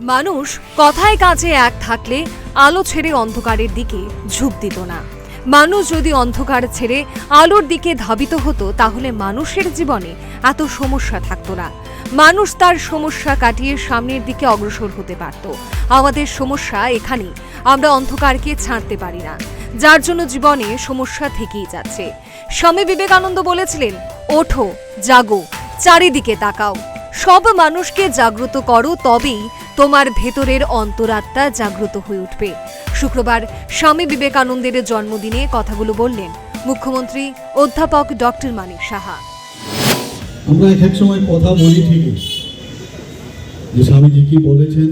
মানুষ কথায় কাজে এক থাকলে আলো ছেড়ে অন্ধকারের দিকে ঝুঁক দিত না। মানুষ যদি অন্ধকার ছেড়ে আলোর দিকে ধাবিত হতো, তাহলে মানুষের জীবনে এত সমস্যা থাকতো না। মানুষ তার সমস্যা কাটিয়ে সামনের দিকে অগ্রসর হতে পারত। আমাদের সমস্যা এখানেই, আমরা অন্ধকারকে ছাড়তে পারি না। যার জন্য জীবনে সমস্যা থেকেই যাচ্ছে। স্বামী বিবেকানন্দ বলেছিলেন, ওঠো, জাগো, চারিদিকে তাকাও। সব মানুষকে জাগ্রত করো, তবেই তোমার ভেতরের অন্তরাত্মা জাগ্রত হয়ে উঠবে। শুক্রবার স্বামী বিবেকানন্দের জন্মদিনে কথাগুলো বললেন মুখ্যমন্ত্রী অধ্যাপক ডক্টর মানিক সাহা। আমরা এক এক সময় কথা বলি ঠিকই। যে স্বামীজি কি বলেছেন,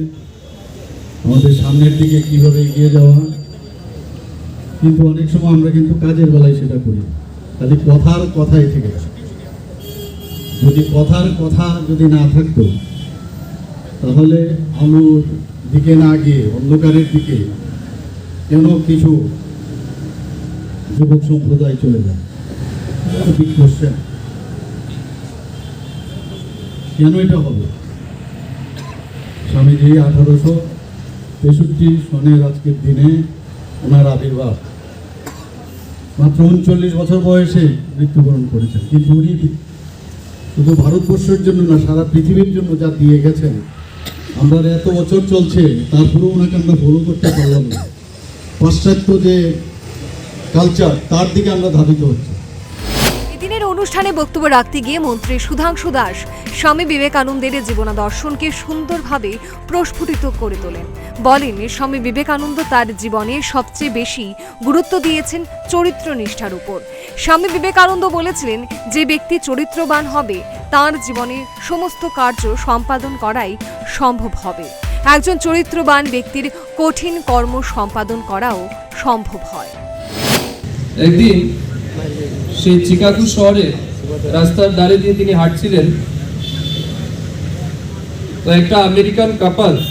আমাদের সামনের দিকে কীভাবে এগিয়ে যাওয়া। কিন্তু অনেক সময় আমরা কিন্তু কাজের বেলায় সেটা করি। খালি কথার কথাই থেকে যদি কথার কথা যদি না থাকতো তাহলে আলোর দিকে না গিয়ে, অন্ধকারের দিকে কেন কিছু যুবক সম্প্রদায় চলে যায়? বিগ কোশ্চেন কেন এটা হবে? স্বামীজি আঠারোশো তেষট্টি সনের আজকের দিনে ওনার আবির্ভাব। মাত্র উনচল্লিশ বছর বয়সে মৃত্যুবরণ করেছেন। কিন্তু উনি শুধু ভারতবর্ষের জন্য না, সারা পৃথিবীর জন্য যা দিয়ে গেছেন আমরা এত বছর চলছে, তারপরেও ওনাকে আমরা ফলো করতে পারলাম না। পাশ্চাত্য যে কালচার তার দিকে আমরা ধাবিত হচ্ছে। অনুষ্ঠানে বক্তব্য রাখতে গিয়ে মন্ত্রী সুধাংশু দাস, স্বামী বিবেকানন্দের জীবনাদর্শনকে সুন্দরভাবে প্রস্ফুটিত করে তোলেন। বলেন, স্বামী বিবেকানন্দ তার জীবনে সবচেয়ে বেশি গুরুত্ব দিয়েছেন চরিত্র নিষ্ঠার উপর। স্বামী বিবেকানন্দ বলেছিলেন, যে ব্যক্তি চরিত্রবান হবে, তার জীবনে সমস্ত কার্য সম্পাদন করাই সম্ভব হবে। একজন চরিত্রবান ব্যক্তির কঠিন কর্ম সম্পাদন করাও সম্ভব হয়। একদিন সেই চিকাগো শহরে রাস্তার ধারে দিয়ে তিনি হাঁটছিলেন। তো একটা আমেরিকান কাপাল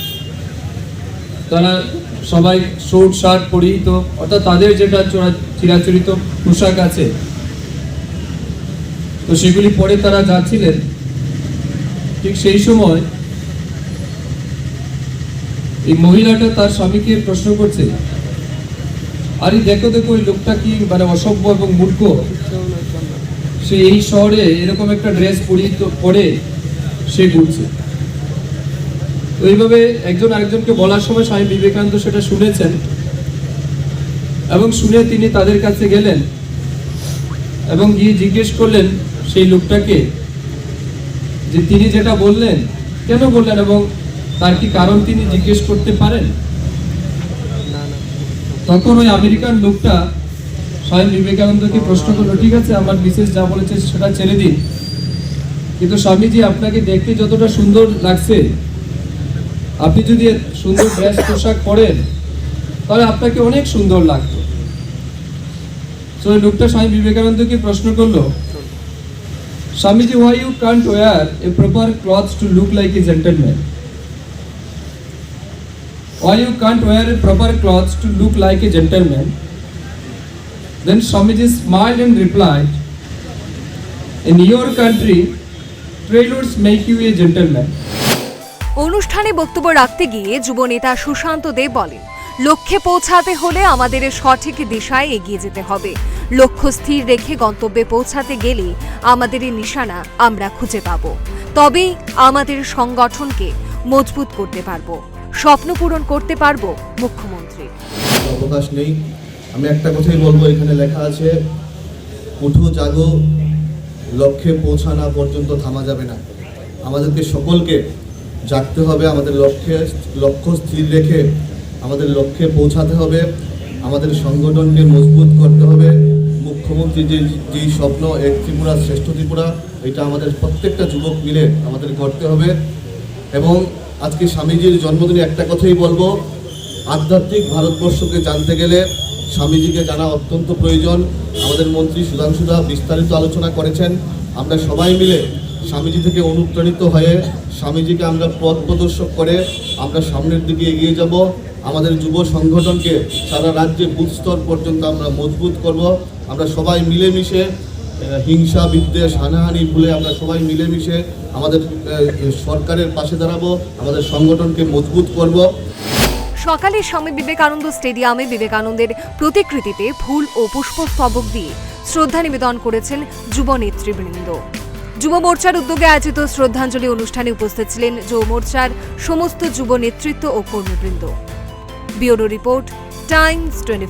তারা সবাই শর্ট শার্ট পরিহিত, অর্থাৎ তাদের যেটা চোরা- চিরাচরিত পোশাক আছে, তো সেগুলি পরে তারা যাচ্ছিলেন। ঠিক সেই সময় এই মহিলাটা তার স্বামীকে প্রশ্ন করছে, আরে দেখো দেখো, ওই লোকটা কি মানে অসভ্য এবং মূর্খ? সে এই শহরে এরকম একটা ড্রেস পরিহিত পরে সে ঘুরছে। তো এইভাবে একজন আরেকজনকে বলার সময় স্বামী বিবেকানন্দ সেটা শুনেছেন এবং শুনে তিনি তাদের কাছে গেলেন এবং গিয়ে জিজ্ঞেস করলেন সেই লোকটাকে যে তিনি যেটা বললেন, কেন বললেন এবং তার কি কারণ তিনি জিজ্ঞেস করতে পারেন? তখন ওই আমেরিকান লোকটা স্বয়ং বিবেকানন্দকে প্রশ্ন করল, ঠিক আছে, আমার বিশেষ যা বলেছে সেটা ছেড়ে দিন। কিন্তু স্বামীজি আপনাকে দেখতে যতটা সুন্দর লাগছে, আপনি যদি সুন্দর ড্রেস, পোশাক পরেন, তাহলে আপনাকে অনেক সুন্দর লাগতো। তো ওই লোকটা স্বামী বিবেকানন্দকে প্রশ্ন করল, Swamiji why you can't wear a proper cloth to look like a gentleman why you can't wear a proper clothes to look like a gentleman? Then Swamiji smiled and replied, In your country, trailers make you a gentleman. অনুষ্ঠানে বক্তব্য রাখতে গিয়ে যুবনেতা সুশান্ত দেব বলেন লক্ষ্যে পৌঁছাতে হলে আমাদের সঠিক দিশায় এগিয়ে যেতে হবে লক্ষ্য স্থির রেখে গন্তব্যে পৌঁছাতে গেলে আমাদের নিশানা আমরা খুঁজে পাব তবেই আমাদের সংগঠনকে মজবুত করতে পারব স্বপ্ন পূরণ করতে পারব মুখ্যমন্ত্রী। অবকাশ নেই। আমি একটা কথাই বলব, এখানে লেখা আছে, উঠো, জাগো, লক্ষ্যে পৌঁছানো পর্যন্ত থামা যাবে না। আমাদেরকে সকলকে জাগতে হবে, আমাদের লক্ষ্যে, লক্ষ্য স্থির রেখে আমাদের লক্ষ্যে পৌঁছাতে হবে, আমাদের সংগঠনকে মজবুত করতে হবে। মুখ্যমন্ত্রী যে যেই স্বপ্ন, এক ত্রিপুরা, শ্রেষ্ঠ ত্রিপুরা, এটা আমাদের প্রত্যেকটা যুবক মিলে আমাদের করতে হবে। এবং আজকে স্বামীজির জন্মদিনে একটা কথাই বলব। আধ্যাত্মিক ভারতবর্ষকে জানতে গেলে স্বামীজিকে জানা অত্যন্ত প্রয়োজন। আমাদের মন্ত্রী সুধাংশুদা বিস্তারিত আলোচনা করেছেন। আমরা সবাই মিলে স্বামীজি থেকে অনুপ্রাণিত হয়ে স্বামীজিকে আমরা পথ প্রদর্শক করে আমরা সামনের দিকে এগিয়ে যাব। আমাদের যুব সংগঠনকে সারা রাজ্যে বুথ স্তর পর্যন্ত আমরা মজবুত করব। আমরা সবাই মিলেমিশে হিংসা, বিদ্বেষ, হানাহানি ভুলে আমরা সবাই মিলেমিশে আমাদের সরকারের পাশে দাঁড়াবো, আমাদের সংগঠনকে মজবুত করব। সকালে স্বামী বিবেকানন্দ স্টেডিয়ামে বিবেকানন্দের প্রতিকৃতিতে ফুল ও পুষ্পস্তবক দিয়ে শ্রদ্ধা নিবেদন করেছেন যুব নেতৃবৃন্দ। যুব মোর্চার উদ্যোগে আয়োজিত শ্রদ্ধাঞ্জলি অনুষ্ঠানে উপস্থিত ছিলেন যুব মোর্চার সমস্ত যুব নেতৃত্ব ও কর্মীবৃন্দ। Bureau report, Times twenty